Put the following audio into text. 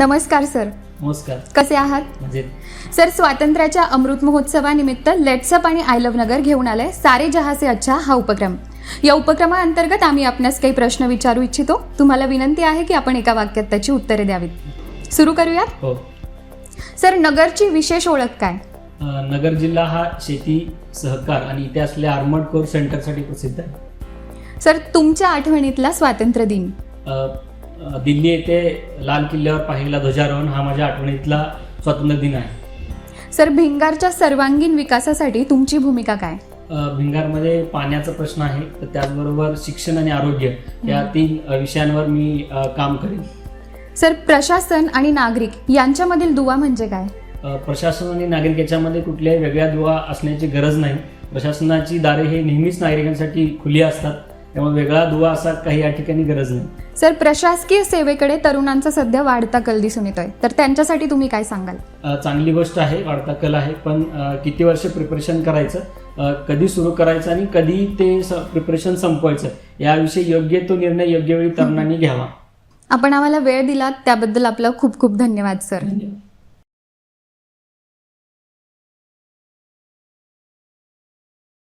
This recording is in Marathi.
नमस्कार सर. नमस्कार. कसे आहात? म्हणजे सर स्वातंत्र्याच्या अमृत महोत्सवानिमित्त लेट्सअप आणि आय लव्ह नगर घेऊन आलाय सारे जहा से अच्छा हा उपक्रम. या उपक्रमाअंतर्गत आम्ही आपणास काही प्रश्न विचारू इच्छितो. तुम्हाला विनंती आहे की आपण एका वाक्यात त्याची उत्तरे द्यावीत. सुरू करूयात? हो. सर नगरची विशेष ओळख काय? अ, नगर जिल्हा हा शेती सहकार आणि इथे असलेल्या आर्मर्ड कोर सेंटरसाठी प्रसिद्ध आहे. सर तुमच्या आठवणीतला स्वातंत्र्य दिन. अ, दिल्ली येथे लाल किल्ल्यावर पाहिलेला ध्वजारोहण हा माझ्या आठवणीतला स्वातंत्र्य दिन आहे. सर भिंगारच्या सर्वांगीण विकासासाठी तुमची भूमिका काय? भिंगारमध्ये पाण्याचा प्रश्न आहे तर त्याचबरोबर शिक्षण आणि आरोग्य या तीन विषयांवर मी काम करेन. सर प्रशासन आणि नागरिक यांच्यामधील दुवा म्हणजे काय? प्रशासन आणि नागरिक याच्यामध्ये कुठल्याही वेगळ्या दुवा असण्याची गरज नाही. प्रशासनाची दारे हे नेहमीच नागरिकांसाठी खुली असतात. त्यामुळे वेगळा दुवा असा काही या ठिकाणी गरज नाही. सर प्रशासकीय सेवेकडे तरुणांचा सध्या वाढता कल दिसून येतोय. तर त्यांच्यासाठी तुम्ही काय सांगाल? अ, चांगली गोष्ट आहे वाढता कल आहे पण अ, किती वर्ष प्रिपरेशन करायचं अ, कधी सुरू करायचं आणि कधी ते प्रिपरेशन संपवायचं याविषयी योग्य तो निर्णय योग्य वेळी तरुणांनी घ्यावा. आपण आम्हाला वेळ दिलात त्याबद्दल आपलं खूप खूप धन्यवाद सर. धन्यवाद.